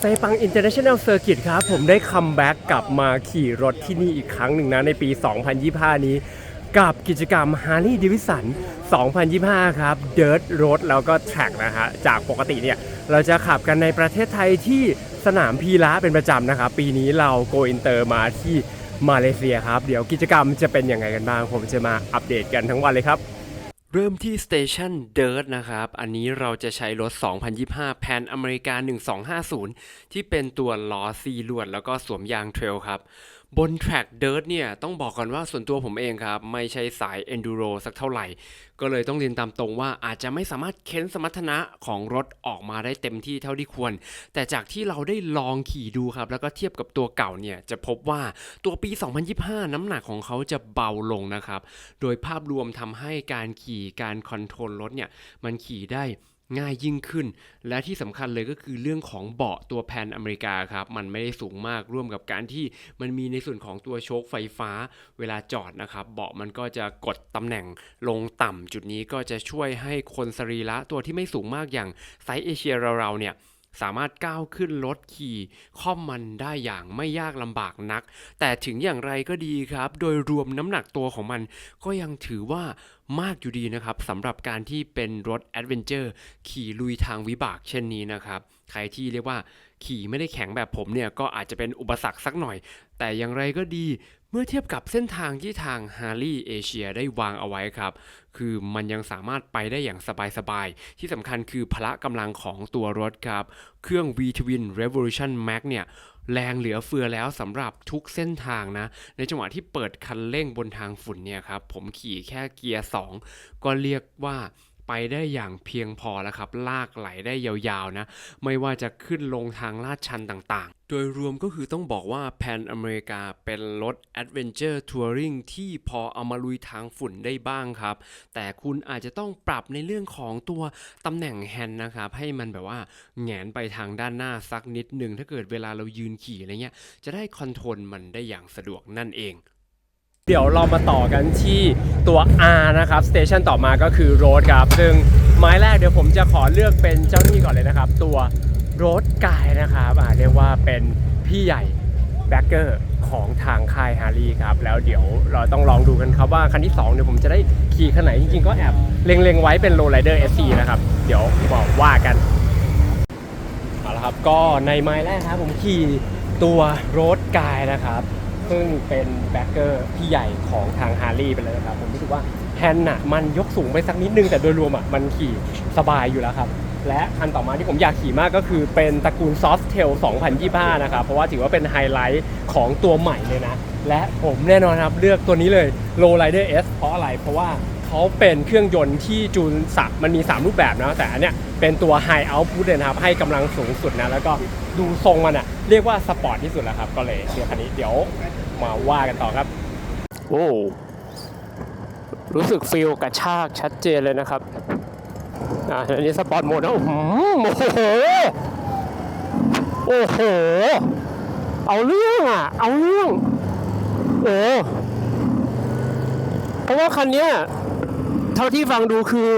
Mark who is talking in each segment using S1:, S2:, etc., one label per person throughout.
S1: เซปัง International Circuit ครับ ผมได้คัมแบ็กกลับมาขี่รถที่นี่อีกครั้งหนึ่งนะ ในปี 2025 นี้ กับกิจกรรม Harley Davidson 2025 ครับ Dirt Road แล้วก็ Track นะฮะ จากปกติเนี่ย เราจะขับกันในประเทศไทยที่สนามพีระเป็นประจำนะครับ ปีนี้เรา Go Inter มาที่มาเลเซียครับ เดี๋ยวกิจกรรมจะเป็นยังไงกันบ้าง ผมจะมาอัปเดตกันทั้งวันเลยครับ เริ่มที่สเตชันเดิร์ t นะครับ อันนี้เราจะใช้รถ 2025 แพนอเมริกา 1250 ที่เป็นตัวล้อซีลวด แล้วก็สวมยางเทรลครับ บนแทร็กเดิร์ t เนี่ยต้องบอกก่อนว่าส่วนตัวผมเองครับ ไม่ใช่สาย Enduro สักเท่าไหร่ ก็เลยต้องเรียนตามตรงว่าอาจจะไม่สามารถเค้นสมรรถนะของรถออกมาได้เต็มที่เท่าที่ควร แต่จากที่เราได้ลองขี่ดูครับ แล้วก็เทียบกับตัวเก่าเนี่ย จะพบว่าตัวปี 2025 น้ำหนักของเขาจะเบาลงนะครับ โดยภาพรวมทำให้การขี่การคอนโทรลรถเนี่ยมันขี่ได้ ง่ายยิ่งขึ้น และที่สำคัญเลยก็คือเรื่องของเบาะตัวแผ่นอเมริกาครับ มันไม่ได้สูงมากร่วมกับการที่มันมีในส่วนของตัวโชคไฟฟ้าเวลาจอดนะครับ เบาะมันก็จะกดตำแหน่งลงต่ำจุดนี้ก็จะช่วยให้คนสรีระตัวที่ไม่สูงมากอย่างไซส์เอเชียเราๆเนี่ย สามารถก้าวขึ้นรถขี่ค่อมมันได้อย่างไม่ยากลำบากนัก แต่ถึงอย่างไรก็ดีครับ โดยรวมน้ำหนักตัวของมัน ก็ยังถือว่ามากอยู่ดีนะครับสำหรับการที่เป็นรถแอดเวนเจอร์ขี่ลุยทางวิบากเช่นนี้นะครับ ใครที่เรียกว่า ขี่ไม่ได้แข็งแบบผมเนี่ยก็อาจจะเป็นอุปสรรคสักหน่อย แต่อย่างไรก็ดีเมื่อเทียบกับเส้นทางที่ทาง Harley Asia ได้วางเอาไว้ครับ คือมันยังสามารถไปได้อย่างสบายๆ ที่สำคัญคือพละกำลังของตัวรถครับ เครื่อง V-Twin Revolution Max เนี่ยแรงเหลือเฟือแล้วสำหรับทุกเส้นทางนะ ในจังหวะที่เปิดคันเร่งบนทางฝุ่นเนี่ยครับ ผมขี่แค่เกียร์ 2 ก็เรียกว่า ไปได้อย่างเพียงพอแล้วครับ ลากไหลได้ยาวๆนะ ไม่ว่าจะขึ้นลงทางลาดชันต่างๆ โดยรวมก็คือต้องบอกว่าแพนอเมริกาเป็นรถ Adventure Touring ที่พอเอามาลุยทางฝุ่นได้บ้างครับ แต่คุณอาจจะต้องปรับในเรื่องของตัวตำแหน่งแฮนด์นะครับ ให้มันแบบว่าแหงนไปทางด้านหน้าสักนิดหนึ่งถ้าเกิดเวลาเรายืนขี่อะไรเงี้ยจะได้คอนโทรลมันได้อย่างสะดวกนั่นเอง เดี๋ยวเรามาต่อกันที่ตัว R นะครับสเตชันต่อมาก็คือ Road ครับซึ่งไม้แรกเดี๋ยวผมจะขอเลือกเป็นเจ้าหนี้ก่อนเลยนะครับ ตัว Road กายนะครับอ่าเรียกว่าเป็นพี่ใหญ่แบ็กเกอร์ของทางค่ายฮารีครับ แล้วเดี๋ยวเราต้องลองดูกันครับว่าคันที่2เดี๋ยวผมจะได้ขี่คันไหนจริงๆ ก็แอบเล็งๆไว้เป็น Low Rider SC นะครับ เดี๋ยวบอกว่ากันเอาละครับก็ในไม้แรกครับผมขี่ตัวโรดกายนะครับ ซึ่งเป็นแบ็กเกอร์ที่ใหญ่ของทางฮาร์ลีไปเลยนะครับ ผมรู้สึกว่าแฮนด์น่ะมันยกสูงไปสักนิดนึงแต่โดยรวมอะมันขี่สบายอยู่แล้วครับ และคันต่อมาที่ผมอยากขี่มากก็คือเป็นตระกูล Soft Tail 2025 นะครับ เพราะว่าถือว่าเป็นไฮไลท์ของตัวใหม่เลยนะ และผมแน่นอนครับเลือกตัวนี้เลย Low Rider S เพราะอะไรเพราะว่าเขาเป็นเครื่องยนต์ที่จูนสับมันมี 3 รูปแบบนะแต่อันเนี้ยเป็นตัว High Output เลยนะครับ ให้กำลังสูงสุดนะ แล้วก็ดูทรงมันอะเรียกว่าสปอร์ตที่สุดแล้วครับ ก็เลยเลือกคันนี้เดี๋ยว มาว่ากันต่อครับโอ้รู้สึกฟีลกระชากชัดเจนเลยนะครับอ่าอันนี้สปอร์ตโหมดนะโอ้โหโอ้โหโอ้โห เอาเรื่องอะ เอาเรื่องโอ้เพราะว่าคันเนี้ยเท่าที่ฟังดูคือ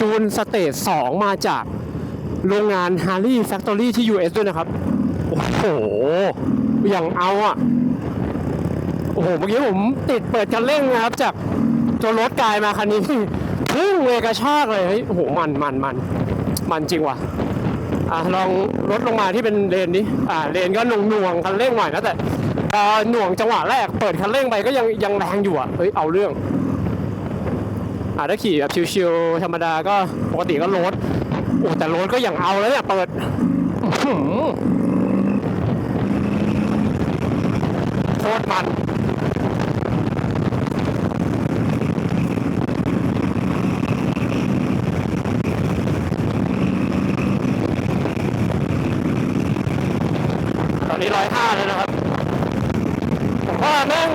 S1: จูนสเตจ2มาจากโรงงาน Harley Factory ที่ US ด้วยนะครับ โอ้โห อย่างเอาอะ อ้โหเมื่อกี้ผมติดเปิดคันเร่งนะครับ จากตัวรถกายมาคันนี้พุ่งเลยกระชากเลยเฮ้ยโอ้โหมันมันมันมันจริงว่ะอะลองลดลงมาที่เป็นเลนนี้อ่าเลนก็หน่วงหน่วงคันเร่งหน่อยนะแต่อหน่วงจังหวะแรกเปิดคันเร่งไปก็ยังยังแรงอยู่อะเฮ้ยเอาเรื่องอ่าถ้าขี่แบบชิวๆธรรมดาก็ปกติก็โรดโอ้แต่โรดก็อย่างเอาแล้วเนี่ยเปิดโคตรมัน ตอนนี้ ร้อยห้าแล้วนะครับผมว่าแม่ง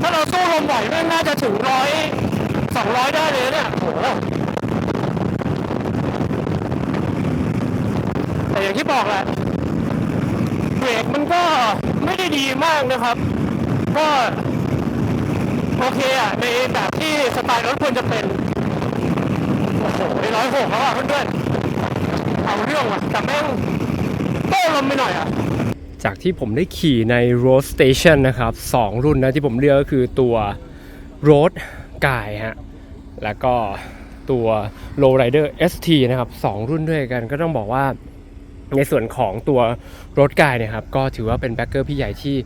S1: ถ้าเราสู้ลมไหวแม่งน่าจะถึงร้อยสองร้อยได้เลยเนี่ยโหแต่อย่างที่บอกแหละเบรกมันก็ไม่ได้ดีมากนะครับ ก็โอเคอะในแบบที่สไตล์รถควรจะเป็น โอ้โหร้อยหกแล้วอะเพื่อนๆเอาเรื่องว่ะแต่แม่งโต้ลำไปหน่อยอะ จากที่ผมได้ขี่ใน Road Station นะครับสองรุ่นนะที่ผมเลือกก็คือตัว Road กายฮะแล้วก็ตัว Low Rider ST นะครับสองรุ่นด้วยกันก็ต้องบอกว่าในส่วนของตัวรถกายเนี่ยครับ ก็ถือว่าเป็นแบ็คเกอร์พี่ใหญ่ที่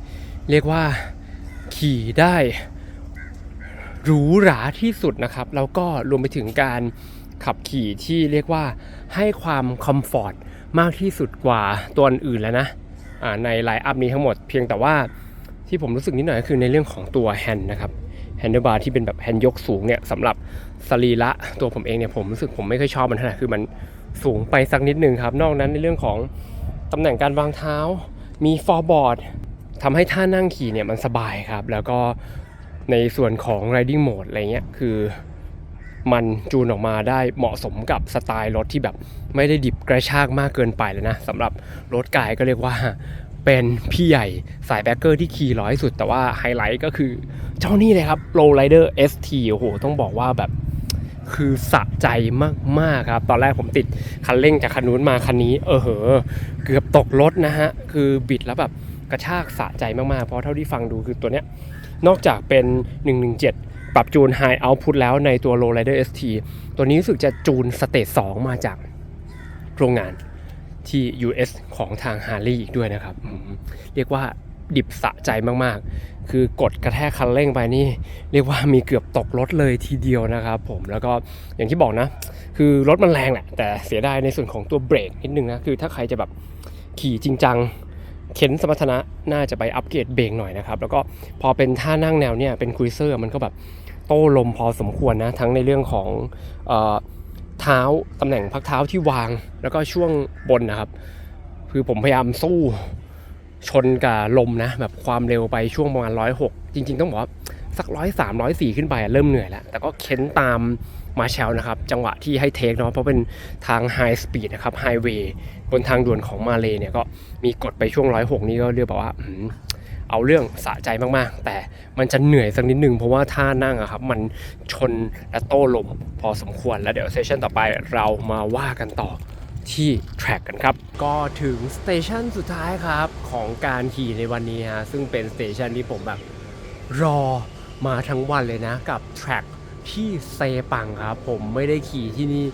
S1: เรียกว่าขี่ได้หรูหราที่สุดนะครับ แล้วก็รวมไปถึงการขับขี่ที่เรียกว่าให้ความคอมฟอร์ตมากที่สุดกว่าตัวอื่นแล้วนะ ในไลน์อัพนี้ทั้งหมด เพียงแต่ว่าที่ผมรู้สึกนิดหน่อยก็คือในเรื่องของตัวแฮนด์นะครับแฮนด์บาร์ที่เป็นแบบแฮนด์ยกสูงเนี่ยสำหรับสรีระตัวผมเองเนี่ยผมรู้สึกผมไม่ค่อยชอบมันเท่าไหร่คือมันสูงไปสักนิดนึงครับ นอกนั้นในเรื่องของตำแหน่งการวางเท้า มีฟอร์บอร์ดทำให้ท่านั่งขี่เนี่ยมันสบายครับ แล้วก็ในส่วนของ riding mode อะไรเงี้ยคือ มันจูนออกมาได้เหมาะสมกับสไตล์รถที่แบบไม่ได้ดิบกระชากมากเกินไปเลยนะสำหรับรถกายก็เรียกว่าเป็นพี่ใหญ่สายแบ็คเกอร์ที่ขี่ร้อยสุด แต่ว่าไฮไลท์ก็คือเจ้านี่เลยครับ Low Rider ST โอ้โห ต้องบอกว่าแบบคือสะใจมาก ๆ ครับ ตอนแรกผมติดคันเร่งจากคันนู้นมาคันนี้ เออเหอเกือบตกรถนะฮะ คือบิดแล้วแบบกระชากสะใจมาก ๆ เพราะเท่าที่ฟังดูคือตัวเนี้ยนอกจากเป็น 117 ปรับจูน High Output แล้วในตัว Low Rider ST ตัวนี้รู้สึกจะจูนสเตจ2มาจากโรงงานที่ US ของทาง Harley อีกด้วยนะครับอืมเรียกว่าดิบสะใจมากๆ คือกดกระแทกคันเร่งไปนี่ เรียกว่ามีเกือบตกรถเลยทีเดียวนะครับผมแล้วก็อย่างที่บอกนะ คือรถมันแรงแหละ แต่เสียดายในส่วนของตัวเบรกนิดนึงนะ คือถ้าใครจะแบบขี่จริงจังเข็นสมรรถนะน่าจะไปอัปเกรดเบรกหน่อยนะครับ แล้วก็พอเป็นท่านั่งแนวเนี่ยเป็นครูเซอร์มันก็แบบ โต้ลมพอสมควรนะทั้งในเรื่องของเท้าตำแหน่งพักเท้าที่วาง แล้วก็ช่วงบนนะครับ คือผมพยายามสู้ชนกับลมนะแบบความเร็วไปช่วงประมาณร้อยหกจริง ๆ ต้องบอกว่าสักร้อยสามร้อยสี่ขึ้นไปเริ่มเหนื่อยแล้ว แต่ก็เค้นตามมาแชลนะครับ จังหวะที่ให้เทคเนาะเพราะเป็นทางไฮสปีดนะครับไฮเวย์บนทางด่วนของมาเลเนี่ยก็มีกดไปช่วงร้อยหกนี่ก็เรียกว่า เอาเรื่องสะใจมากๆ แต่มันจะเหนื่อยสักนิดนึงเพราะว่าท่านั่งอะครับมันชนและโต้ลมพอสมควรแล้วเดี๋ยวเซสชันต่อไปเรามาว่ากันต่อที่ track กันครับ ก็ถึงสเตชันสุดท้ายครับของการขี่ในวันนี้ฮะซึ่งเป็นสเตชันที่ผมแบบรอมาทั้งวันเลยนะกับ track ที่เซปังครับ ผมไม่ได้ขี่ที่นี่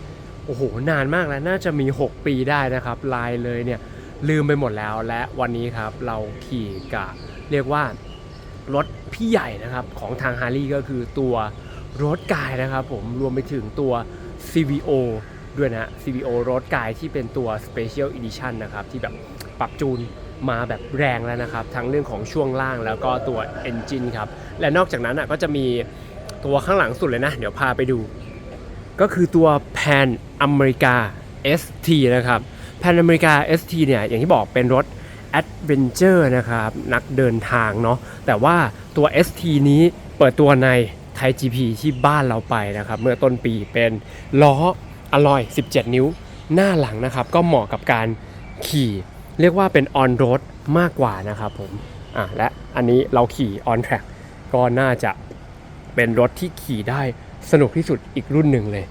S1: โอ้โห นานมากแล้ว น่าจะมี 6 ปีได้นะครับ ลายเลยเนี่ย ลืมไปหมดแล้วและวันนี้ครับ เราขี่กับ เรียกว่ารถพี่ใหญ่นะครับของทางฮาร์ลีก็คือตัวรถกายนะครับผมรวมไปถึงตัว CVO ด้วยนะ CVO รถกายที่เป็นตัว Special Edition นะครับที่แบบปรับจูนมาแบบแรงแล้วนะครับ ทั้งเรื่องของช่วงล่างแล้วก็ตัว Engine ครับ และนอกจากนั้นก็จะมีตัวข้างหลังสุดเลยนะ เดี๋ยวพาไปดู ก็คือตัว Pan America ST นะครับ Pan America ST เนี่ยอย่างที่บอกเป็นรถ Adventure นะครับ นักเดินทางเนาะแต่ว่าตัว ST นี้เปิดตัวในไทย GP ที่บ้านเราไปนะครับ เมื่อต้นปีเป็นล้ออลอย 17 นิ้วหน้าหลังนะครับ ก็เหมาะกับการขี่ เรียกว่าเป็น on road มากกว่านะครับผมอะและอันนี้เราขี่ on track ก็น่าจะเป็นรถที่ขี่ได้สนุกที่สุดอีกรุ่นหนึ่งเลย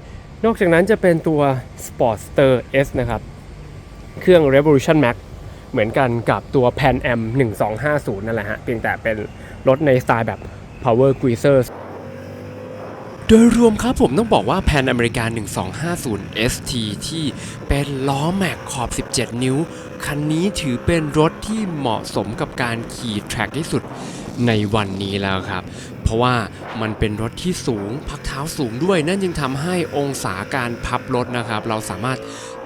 S1: นอกจากนั้นจะเป็นตัว Sportster S นะครับ เครื่อง Revolution Max เหมือนกันกับตัว Pan Am 1250 นั่นแหละฮะ เพียงแต่เป็นรถในสไตล์แบบ Power Greaser โดยรวมครับผมต้องบอกว่า Pan America 1250 ST ที่เป็นล้อแม็กขอบ 17 นิ้ว คันนี้ถือเป็นรถที่เหมาะสมกับการขี่แทร็กที่สุดในวันนี้แล้วครับ เพราะว่ามันเป็นรถที่สูง พักเท้าสูงด้วย นั่นจึงทำให้องศาการพับรถนะครับ เราสามารถ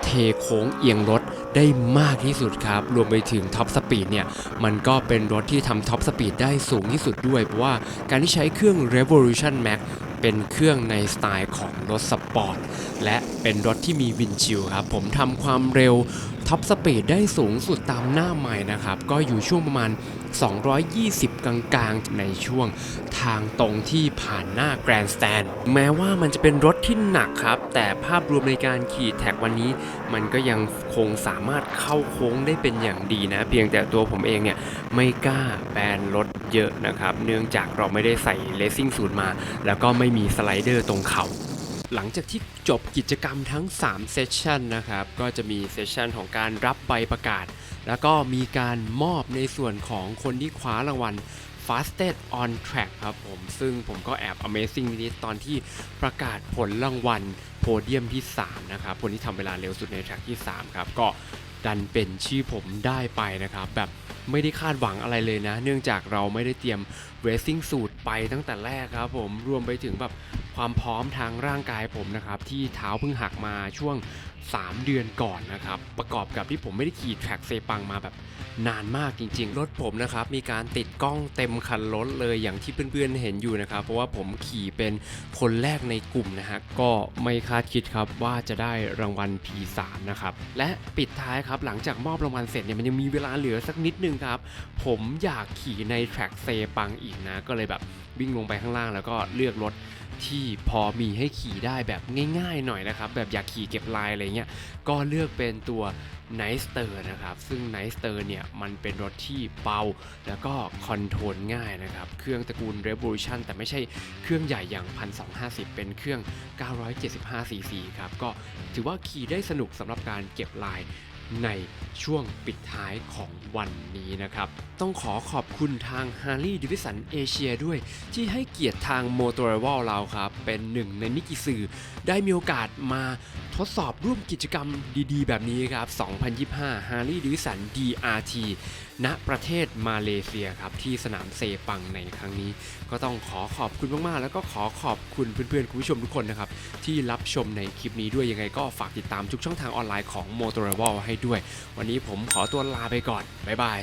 S1: เทโค้งเอียงรถได้มากที่สุดครับ รวมไปถึงท็อปสปีดเนี่ย มันก็เป็นรถที่ทำท็อปสปีดได้สูงที่สุดด้วย เพราะว่าการที่ใช้เครื่อง Revolution Max เป็นเครื่องในสไตล์ของรถสปอร์ต และเป็นรถที่มีวินชิลครับ ผมทำความเร็วท็อปสปีดได้สูงสุดตามหน้าใหม่นะครับ ก็อยู่ช่วงประมาณ 220 กลางๆ ในช่วงทางตรงที่ผ่านหน้าแกรนด์สแตนแม้ว่ามันจะเป็นรถที่หนักครับ แต่ภาพรวมในการขี่แท็กวันนี้ มันก็ยังคงสามารถเข้าโค้งได้เป็นอย่างดีนะ เพียงแต่ตัวผมเองเนี่ย ไม่กล้าแบนรถเยอะนะครับ เนื่องจากเราไม่ได้ใส่เลสซิ่งสูตรมา แล้วก็ไม่มีสไลเดอร์ตรงเขา หลังจากที่จบกิจกรรมทั้ง 3 เซสชันนะครับ ก็จะมีเซสชันของการรับใบประกาศ
S2: แล้วก็มีการมอบในส่วนของคนที่คว้ารางวัล Fastest on Track ครับผม ซึ่งผมก็แอบ Amazing นิดตอนที่ประกาศผลรางวัลโพเดียมที่ 3 นะครับ คนที่ทำเวลาเร็วสุดในแทร็กที่ 3 ครับ ก็ดันเป็นชื่อผมได้ไปนะครับ แบบไม่ได้คาดหวังอะไรเลยนะ เนื่องจากเราไม่ได้เตรียม racing suit ไปตั้งแต่แรกครับผมรวมไปถึงแบบความพร้อมทางร่างกายผมนะครับ ที่เท้าเพิ่งหักมาช่วง 3 เดือนก่อนนะครับ ประกอบกับที่ผมไม่ได้ขี่แทร็กเซปังมาแบบนานมากจริงๆ รถผมนะครับมีการติดกล้องเต็มคันรถเลยอย่างที่เพื่อนๆเห็นอยู่นะครับ เพราะว่าผมขี่เป็นคนแรกในกลุ่มนะฮะก็ไม่คาดคิดครับว่าจะได้รางวัล P3 นะครับ และปิดท้ายครับหลังจากมอบรางวัลเสร็จเนี่ยมันยังมีเวลาเหลือสักนิดนึงครับ ผมอยากขี่ในแทร็กเซปังอีกนะก็เลยแบบวิ่งลงไปข้างล่างแล้วก็เลือกรถที่พอมีให้ขี่ได้แบบง่ายๆหน่อยนะครับ แบบอยากขี่เก็บลายอะไรเงี้ยก็เลือกเป็นตัว n i สเตอร์นะครับ ซึ่ง n i สเตอร์เนี่ย มันเป็นรถที่เบาแล้วก็คอนโทรลง่ายนะครับ เครื่องตระกูล Revolution แต่ไม่ใช่เครื่องใหญ่อย่าง 1250 เป็นเครื่อง 975 cc ครับ ก็ถือว่าขี่ได้สนุกสำหรับการเก็บลาย ในช่วงปิดท้ายของวันนี้นะครับ ต้องขอขอบคุณทาง Harley Davidson Asia ด้วย ที่ให้เกียรติทาง m o t o r i v a l เราครับ เป็นหนึ่งในนิกิสื่อได้มีโอกาสมาทดสอบร่วมกิจกรรมดีๆ แบบนี้ครับ 2025 Harley Davidson DRT ณประเทศมาเลเซียครับ ที่สนามเซปังในครั้งนี้ ก็ต้องขอขอบคุณมากๆ แล้วก็ขอขอบคุณเพื่อนๆ คุณผู้ชมทุกคนนะครับ ที่รับชมในคลิปนี้ด้วยยังไงก็ฝากติดตามทุกช่องทางออนไลน์ของ m o t o r i v a l ให้ด้วย วันนี้ผมขอตัวลาไปก่อน บ๊ายบาย